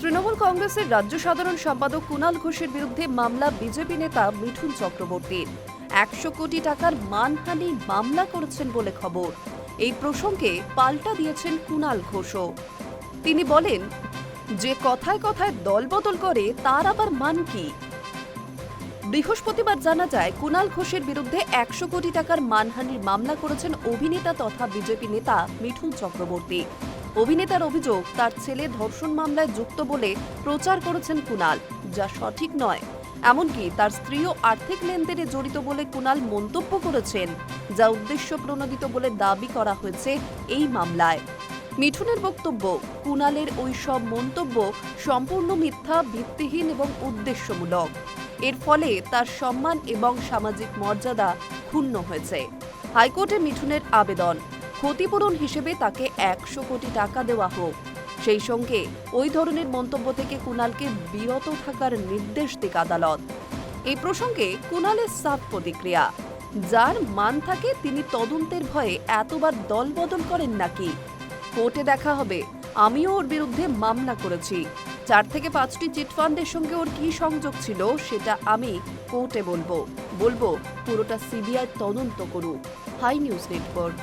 তৃণমূল কংগ্রেসের রাজ্য সাধারণ সম্পাদক কুণাল ঘোষের বিরুদ্ধে মামলা বিজেপি নেতা মিঠুন চক্রবর্তীর একশো কোটি টাকার মানহানি মামলা করেছেন বলে খবর। এই প্রসঙ্গে পাল্টা দিয়েছেন কুণাল ঘোষও। তিনি বলেন, যে কথায় কথায় দলবদল করে তার আবার মান কি? বৃহস্পতিবার জানা যায়, কুণাল ঘোষের বিরুদ্ধে একশো কোটি টাকার মানহানির মামলা করেছেন অভিনেতা তথা বিজেপি নেতা মিঠুন চক্রবর্তী। অভিনেতার অভিযোগ, তার ছেলে ধর্ষণ মামলায় যুক্ত বলে প্রচার করেছেন কুণাল যা সঠিক নয়। এমনকি তার স্ত্রীও আর্থিক লেনদেনে জড়িত বলে কুণাল মন্তব্য করেছেন, যা উদ্দেশ্য প্রণোদিত বলে দাবি করা হয়েছে এই মামলায়। মিঠুনের বক্তব্য কুণালের ওই সব মন্তব্য সম্পূর্ণ মিথ্যা, ভিত্তিহীন এবং উদ্দেশ্যমূলক। এর ফলে তার সম্মান এবং সামাজিক মর্যাদা ক্ষুণ্ণ হয়েছে। হাইকোর্টে মিঠুনের আবেদন। ক্ষতিপূরণ হিসেবে তাকে একশো কোটি টাকা দেওয়া হোক। সেই সঙ্গে ওই ধরনের মন্তব্য থেকে কুণালকে বিরত থাকার নির্দেশ দিক আদালত। এই প্রসঙ্গে কুণালের সাফ প্রতিক্রিয়া, যার মান থাকে তিনি তদন্তের ভয়ে এতবার দল বদল করেন নাকি? কোর্টে দেখা হবে, আমিও ওর বিরুদ্ধে মামলা করেছি। চার থেকে পাঁচটি চিটফান্ডের সঙ্গে ওর কি সংযোগ ছিল সেটা আমি কোর্টে বলব। বলব পুরোটা সিবিআই তদন্ত করুক। Hi news network.